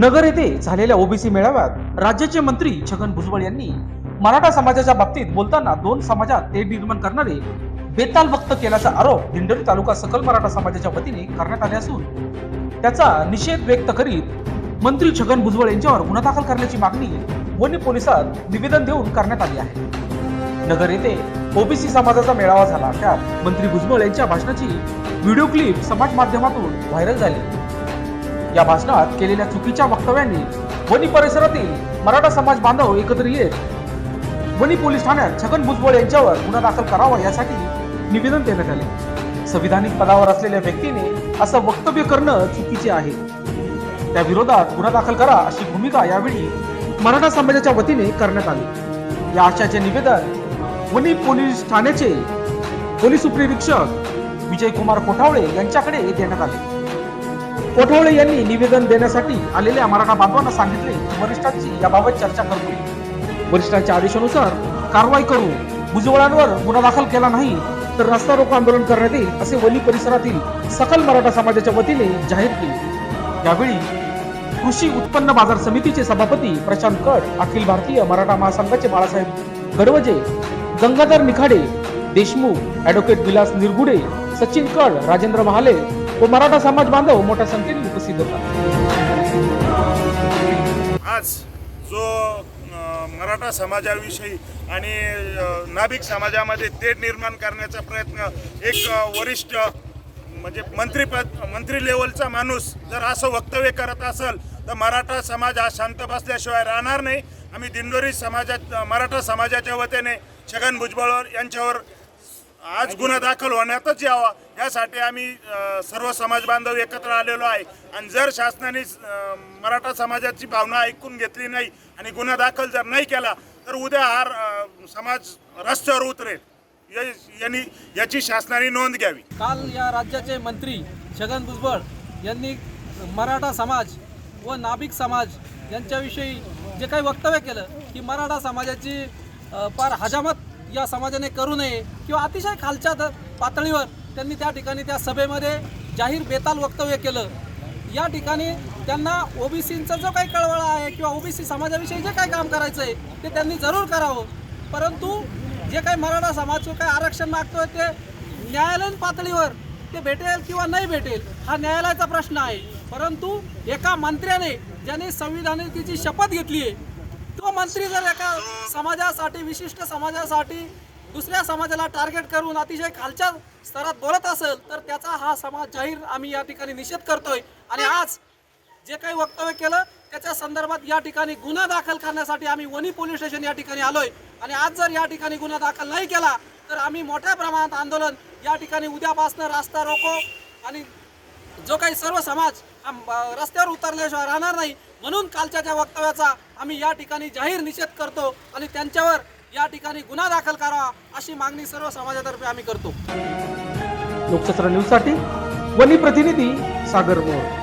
नगर येथे झालेल्या ओबीसी मेळाव्यात राज्याचे मंत्री छगन भुजबळ यांनी मराठा समाजाच्या बाबतीत बोलताना दोन समाजात ते निर्माण करणारे बेताल वक्त केल्याचा आरोप दिंडोरी तालुका सकल मराठा समाजाच्या वतीने करण्यात आले असून त्याचा निषेध व्यक्त करीत मंत्री छगन भुजबळ यांच्यावर गुन्हा दाखल करण्याची मागणी वन्य पोलिसात निवेदन देऊन करण्यात आली आहे. नगर येथे ओबीसी समाजाचा मेळावा झाला. त्यात मंत्री भुजबळ यांच्या भाषणाची व्हिडिओ क्लिप समाज माध्यमातून व्हायरल झाली. या भाषणात केलेल्या चुकीच्या वक्तव्यांनी वणी परिसरातील मराठा समाज बांधव एकत्र येत वणी पोलीस ठाण्यात छगन भुजबळ यांच्यावर गुन्हा दाखल करावा यासाठी निवेदन देण्यात आले. संविधानिक पदावर असलेल्या व्यक्तीने असं वक्तव्य करणं चुकीचे आहे. त्या विरोधात गुन्हा दाखल करा अशी भूमिका यावेळी मराठा समाजाच्या वतीने करण्यात आली. या आशयाचे निवेदन वणी पोलीस ठाण्याचे पोलीस उपनिरीक्षक विजय कुमार कोठावळे यांच्याकडे देण्यात आले. कोठावळे यांनी निवेदन देण्यासाठी आलेल्या मराठा बांधवांना सांगितले. वरिष्ठांची याबाबत चर्चा करू वरिष्ठांच्या आदेशानुसार कारवाई करू. भुजबळांवर गुन्हा दाखल केला नाही तर रस्ता रोको आंदोलन करण्यात येईल असे वली परिसरातील सकल मराठा समाजाच्या वतीने जाहीर केले. यावेळी कृषी उत्पन्न बाजार समितीचे सभापती प्रशांत कट अखिल भारतीय मराठा महासंघाचे बाळासाहेब गडवजे गंगाधर निखाडे देशमुख ऍडव्होकेट विलास निरगुडे सचिन कड राजेंद्र महाले व मराठा समाज बांधव मोठ्या संख्येने उपस्थित होता. आज जो मराठा समाजाविषयी आणि नाभिक समाजामध्ये तेढ निर्माण करण्याचा प्रयत्न एक वरिष्ठ म्हणजे मंत्रीपद मंत्री लेवलचा माणूस जर असं वक्तव्य करत असेल तर मराठा समाज हा शांत बसल्याशिवाय राहणार नाही. आम्ही दिंडोरी समाजात मराठा समाजाच्या वतीने छगन भुजबळ यांच्यावर आज गुन्हा दाखल होण्यातच यावा यासाठी आम्ही सर्व समाज बांधव एकत्र आलेलो आहे. आणि जर शासनाने मराठा समाजाची भावना ऐकून घेतली नाही आणि गुन्हा दाखल जर नाही केला तर उद्या हा समाज रस्त्यावर उतरेल. यांनी याची शासनाने नोंद घ्यावी. काल या राज्याचे मंत्री छगन भुजबळ यांनी मराठा समाज व नाभिक समाज यांच्याविषयी जे काही वक्तव्य केलं की मराठा समाजाची पार फार हजामत या समाजाने करू नये किंवा अतिशय खालच्या द- पातळीवर त्यांनी त्या ठिकाणी त्या सभेमध्ये जाहीर बेताल वक्तव्य केलं. या ठिकाणी त्यांना ओबीसींचा जो काही कळवळा आहे किंवा ओबीसी समाजाविषयी जे काही काम करायचं आहे ते त्यांनी जरूर करावं. परंतु जे काही मराठा समाज जो काही आरक्षण मागतोय ते न्यायालयीन पातळीवर ते भेटेल किंवा नाही भेटेल हा न्यायालयाचा प्रश्न आहे. परंतु एका मंत्र्याने ज्याने संविधानिकेची शपथ घेतली आहे तो मंत्री जर एका समाजासाठी विशिष्ट समाजासाठी दुसऱ्या समाजाला टार्गेट करून अतिशय खालच्या स्तरात बोलत असेल तर त्याचा हा समाज जाहीर आम्ही या ठिकाणी निषेध करतोय. आणि आज जे काही वक्तव्य केलं त्याच्या संदर्भात या ठिकाणी गुन्हा दाखल करण्यासाठी आम्ही वणी पोलीस स्टेशन या ठिकाणी आलोय. आणि आज जर या ठिकाणी गुन्हा दाखल नाही केला तर आम्ही मोठ्या प्रमाणात आंदोलन या ठिकाणी उद्यापासनं रास्ता रोको आणि जो काही सर्व समाज रस्त्यावर उतरल्याशिवाय राहणार नाही म्हणून कालच्या त्या वक्तव्याचा आम्ही या ठिकाणी जाहीर निषेध करतो आणि त्यांच्यावर या ठिकाणी गुन्हा दाखल करावा अशी मागणी सर्व समाजातर्फे आम्ही करतो. लोकसत्र न्यूजसाठी वनी प्रतिनिधी सागर मोर.